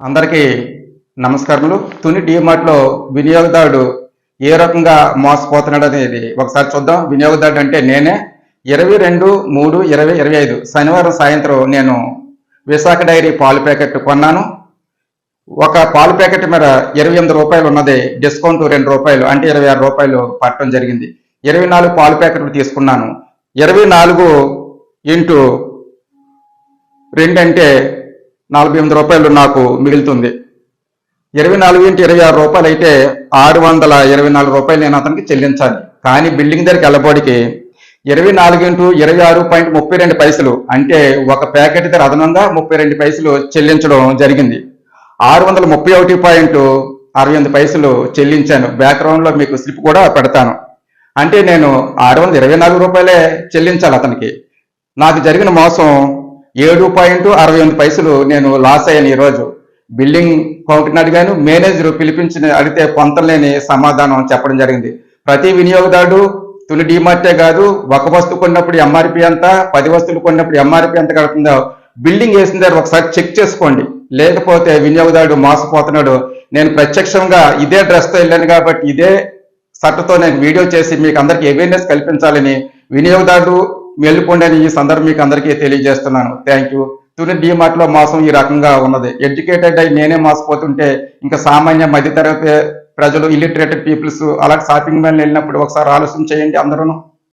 అందరికీ నమస్కారములు. తుని డిమార్ట్లో వినియోగదారుడు ఏ రకంగా మోసపోతున్నాడు అనేది ఒకసారి చూద్దాం. వినియోగదారుడు అంటే నేనే. ఇరవై రెండు మూడు ఇరవై ఇరవై ఐదు. శనివారం సాయంత్రం నేను విశాఖ డైరీ పాలు ప్యాకెట్ కొన్నాను. ఒక పాలు ప్యాకెట్ మీద ఇరవై ఎనిమిది రూపాయలు ఉన్నది. డిస్కౌంట్ రెండు రూపాయలు అంటే ఇరవై ఆరు రూపాయలు పట్టడం జరిగింది. ఇరవై నాలుగు పాలు ప్యాకెట్లు తీసుకున్నాను. ఇరవై నాలుగు ఇంటూ రెండు అంటే నలభై ఎనిమిది రూపాయలు నాకు మిగులుతుంది. ఇరవై నాలుగు ఇంటి ఇరవై ఆరు రూపాయలు అయితే ఆరు వందల ఇరవై నాలుగు రూపాయలు నేను అతనికి చెల్లించాలి. కానీ బిల్డింగ్ దగ్గరికి వెళ్ళబోడికి ఇరవై నాలుగు ఇంటూ ఇరవై ఆరు పాయింట్ ముప్పై రెండు పైసలు అంటే ఒక ప్యాకెట్ ధర అదనంగా ముప్పై రెండు పైసలు చెల్లించడం జరిగింది. ఆరు వందల ముప్పై ఒకటి పాయింట్ అరవై ఎనిమిది పైసలు చెల్లించాను. బ్యాక్గ్రౌండ్లో మీకు స్లిప్ కూడా పెడతాను. అంటే నేను ఆరు వందల ఇరవై నాలుగు రూపాయలే చెల్లించాలి అతనికి. నాకు జరిగిన మోసం ఏడు పాయింట్ అరవై ఎనిమిది పైసలు నేను లాస్ అయ్యాను ఈరోజు బిల్డింగ్ కౌంటర్ని అడిగాను మేనేజర్ పిలిపించిన అడిగితే పొంతలేని సమాధానం చెప్పడం జరిగింది. ప్రతి వినియోగదారుడు తొలి డిమార్టే కాదు ఒక వస్తువు కొన్నప్పుడు ఎంఆర్పి ఎంత పది వస్తువులు కొన్నప్పుడు ఎంఆర్పి ఎంత కడుతుందో బిల్డింగ్ వేసిన దగ్గర ఒకసారి చెక్ చేసుకోండి. లేకపోతే వినియోగదారుడు మోసపోతున్నాడు. నేను ప్రత్యక్షంగా ఇదే డ్రెస్తో వెళ్ళాను కాబట్టి ఇదే సట్టతో నేను వీడియో చేసి మీకు అందరికీ అవేర్నెస్ కల్పించాలని వినియోగదారుడు మెల్లుకోండి అని ఈ సందర్భం మీకు అందరికీ తెలియజేస్తున్నాను. థ్యాంక్ యూ తుని డిమార్ట్లో మోసం ఈ రకంగా ఉన్నది. ఎడ్యుకేటెడ్ అయి నేనే మోసపోతుంటే ఇంకా సామాన్య మధ్యతరగతి ప్రజలు ఇల్లిటరేటెడ్ పీపుల్స్ అలాగే షాపింగ్ మాల్ వెళ్ళినప్పుడు ఒకసారి ఆలోచన చేయండి అందరూ